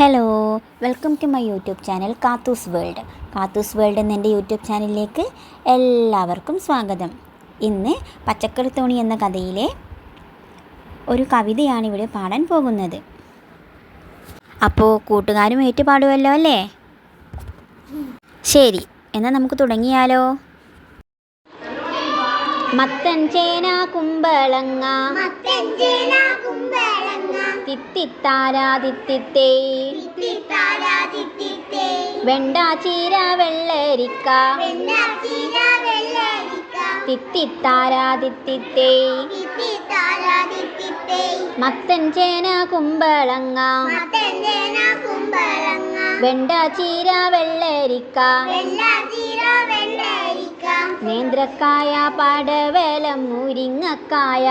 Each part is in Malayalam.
Hello welcome to my YouTube channel Kathoos world Kathoos world എന്ന എന്റെ യൂട്യൂബ് ചാനലിലേക്ക് എല്ലാവർക്കും സ്വാഗതം. ഇന്ന് പച്ചക്കറി തോണി എന്ന കഥയിലെ ഒരു കവിതയാണ് ഇവിടെ പാടാൻ പോകുന്നത്. അപ്പോൾ കൂട്ടുകാരും ഏറ്റുപാടുമല്ലോ അല്ലേ? ശരി എന്നാൽ നമുക്ക് തുടങ്ങിയാലോ? മത്തൻ ചേന കുമ്പളങ്ങ. മത്തൻ ചേന കുമ്പളങ്ങ. തിത്തിത്താരാ തിത്തിത്തേ തിത്തിത്താരാ തിത്തിത്തേ വെണ്ട ചീര വെള്ളരിക്ക. തിത്തിത്താരാതിത്തിത്തേ. മത്തൻ ചേന കുമ്പളങ്ങ. മത്തഞ്ചേന ചീര വെള്ളരിക്ക. നേന്ത്രക്കായ പടവലം മുരിങ്ങക്കായ.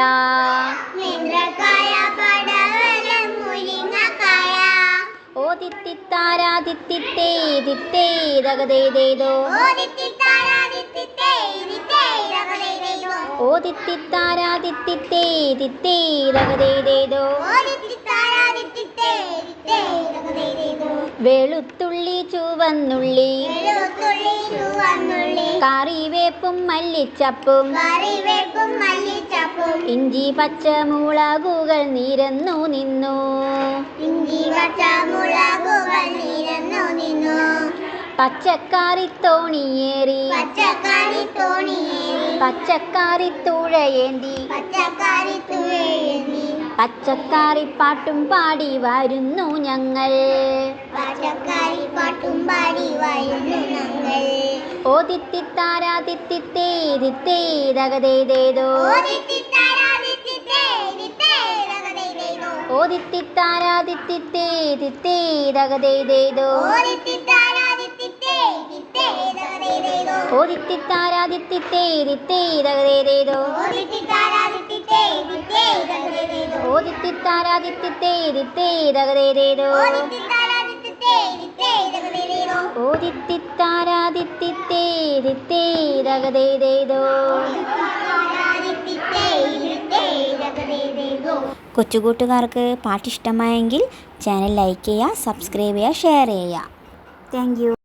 നേന്ത്രക്കായ പടവലം വെളുത്തുള്ളി ചുവന്നുള്ളി കറിവേപ്പും മല്ലിച്ചപ്പും ഇഞ്ചി പച്ചമുളകുകൾ നിരന്നു നിന്നു. ഇഞ്ചി പച്ചമുളകുകൾ പച്ചക്കറി തോണിയേറി പച്ചക്കാരി തോണിയേറി പച്ചക്കാരി തുഴയേന്തി പച്ചക്കാരി തുഴയേന്തി പച്ചക്കാരി പാട്ടും പാടി വരുന്നു ഞങ്ങൾ. പച്ചക്കാരി പാട്ടും പാടി വരുന്നു ഞങ്ങൾ. ഓ തിത്തിത്താരാ തിത്തിത്തേ തിത്തേ തകതേതേതോ താരാതിത്തി തിത്തിത്താരാ തിത്തിത്തേ തിത്തേ രകലേതേതോ ഓ തിത്തിത്താരാ തിത്തിത്തേ തിത്തേ തകതേതേതോ കൊച്ചുകൂട്ടുകാർക്ക് പാട്ടിഷ്ടമായെങ്കിൽ ചാനൽ ലൈക്ക് ചെയ്യുക സബ്സ്ക്രൈബ് ചെയ്യുക ഷെയർ ചെയ്യുക. താങ്ക്